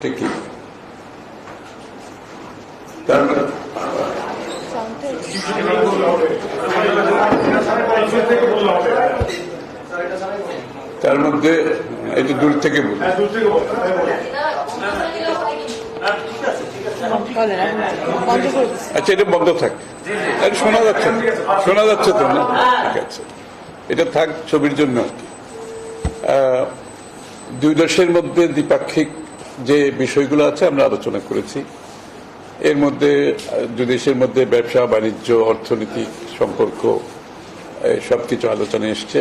থেকে তার মধ্যে এটা দূর থেকে আচ্ছা এটা বন্ধ থাক। শোনা যাচ্ছে। শোনা যাচ্ছে তো ঠিক আছে। এটা থাক ছবির জন্য দুই দেশের মধ্যে দ্বিপাক্ষিক যে বিষয়গুলো আছে আমরা আলোচনা করেছি। এর মধ্যে দেশের মধ্যে ব্যবসা, বাণিজ্য অর্থনৈতিক সম্পর্ক সব কিছু আলোচনায় এসছে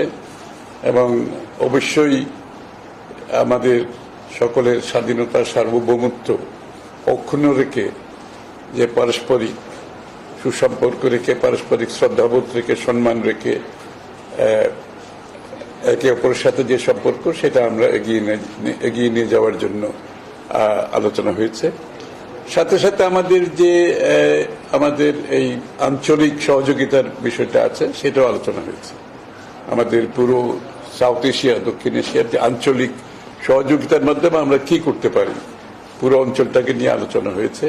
এবং অবশ্যই আমাদের সকলের স্বাধীনতা সার্বভৌমত্ব অক্ষুণ্ণ রেখে যে পারস্পরিক সুসম্পর্ক রেখে, পারস্পরিক শ্রদ্ধাবোধ রেখে, সম্মান রেখে একে অপরের সাথে যে সম্পর্ক, সেটা আমরা এগিয়ে এগিয়ে নিয়ে যাওয়ার জন্য আলোচনা হয়েছে। সাথে সাথে আমাদের যে আমাদের এই আঞ্চলিক সহযোগিতার বিষয়টা আছে, সেটাও আলোচনা হয়েছে। আমাদের পুরো সাউথ এশিয়া, দক্ষিণ এশিয়ার যে আঞ্চলিক সহযোগিতার মাধ্যমে আমরা কি করতে পারি, পুরো অঞ্চলটাকে নিয়ে আলোচনা হয়েছে।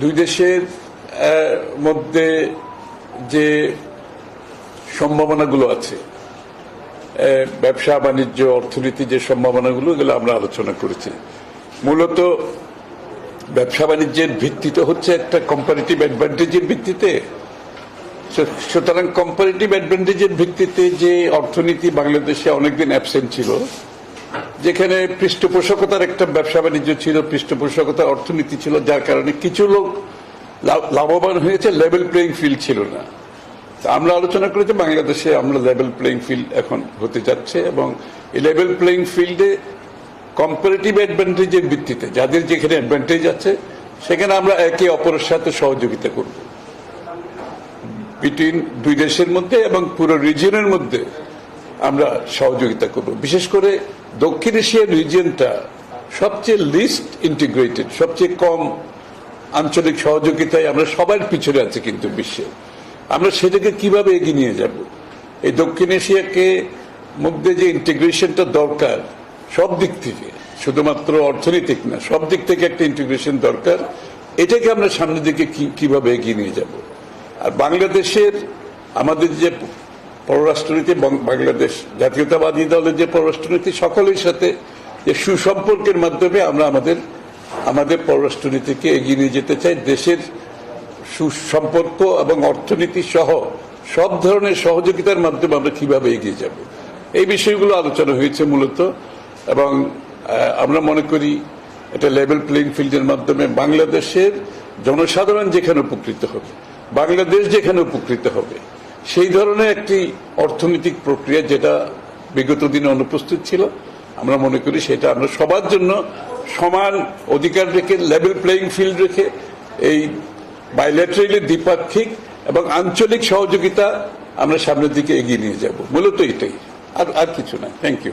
দুই দেশের মধ্যে যে সম্ভাবনাগুলো আছে। ব্যবসা, বাণিজ্য, অর্থনীতি যে সম্ভাবনাগুলো, এগুলো আমরা আলোচনা করেছি। মূলত ব্যবসা বাণিজ্যের ভিত্তিতে হচ্ছে একটা কম্পারেটিভ অ্যাডভান্টেজের ভিত্তিতে। সুতরাং কম্পারেটিভ অ্যাডভান্টেজের ভিত্তিতে যে অর্থনীতি বাংলাদেশে অনেকদিন অ্যাবসেন্ট ছিল, যেখানে পৃষ্ঠপোষকতার একটা ব্যবসা বাণিজ্য ছিল পৃষ্ঠপোষকতার অর্থনীতি ছিল, যার কারণে কিছু লোক লাভ- লাভবান হয়েছে লেভেল প্লেইং ফিল্ড ছিল না। আমরা আলোচনা করেছি, বাংলাদেশে আমরা লেভেল প্লেইং ফিল্ড এখন হতে যাচ্ছে এবং এই লেভেল প্লেইং ফিল্ডে কম্পারেটিভ অ্যাডভান্টেজের ভিত্তিতে যাদের যেখানে অ্যাডভান্টেজ আছে, সেখানে আমরা একে অপরের সাথে সহযোগিতা করব। বিটুইন দুই দেশের মধ্যে এবং পুরো রিজিয়নের মধ্যে আমরা সহযোগিতা করব। বিশেষ করে দক্ষিণ এশিয়ার রিজিয়নটা সবচেয়ে লিস্ট ইন্টিগ্রেটেড সবচেয়ে কম আঞ্চলিক সহযোগিতায় আমরা সবার পিছনে আছি কিন্তু বিশ্বে। আমরা সেটাকে কীভাবে এগিয়ে নিয়ে যাব? এই দক্ষিণ এশিয়াকে মধ্যে যে ইন্টিগ্রেশনটা দরকার, সব দিক থেকে, শুধুমাত্র অর্থনৈতিক না, সব দিক থেকে একটা ইন্টিগ্রেশন দরকার, এটাকে আমরা সামনের দিকে কীভাবে এগিয়ে নিয়ে যাব? আর বাংলাদেশের আমাদের যে পররাষ্ট্রনীতি বাংলাদেশ জাতীয়তাবাদী দলের যে পররাষ্ট্রনীতি, সকলের সাথে যে সুসম্পর্কের মাধ্যমে আমরা আমাদের আমাদের পররাষ্ট্রনীতিকে এগিয়ে নিয়ে যেতে চাই, দেশের সুসম্পর্ক এবং অর্থনীতি সহ সব ধরনের সহযোগিতার মাধ্যমে আমরা কীভাবে এগিয়ে যাব? এই বিষয়গুলো আলোচনা হয়েছে মূলত এবং আমরা মনে করি এটা লেভেল প্লেইং ফিল্ডের মাধ্যমে বাংলাদেশের জনসাধারণ যেখানে উপকৃত হবে, বাংলাদেশ যেখানে উপকৃত হবে, সেই ধরনের একটি অর্থনৈতিক প্রক্রিয়া যেটা বিগত দিনে অনুপস্থিত ছিল, আমরা মনে করি সেটা আমরা সবার জন্য সমান অধিকার রেখে লেভেল প্লেইং ফিল্ড রেখে এই বাইলেটারালি দ্বিপাক্ষিক এবং আঞ্চলিক সহযোগিতা আমরা সামনের দিকে এগিয়ে নিয়ে যাব। মূলত এটাই। আর আর কিছু না। Thank you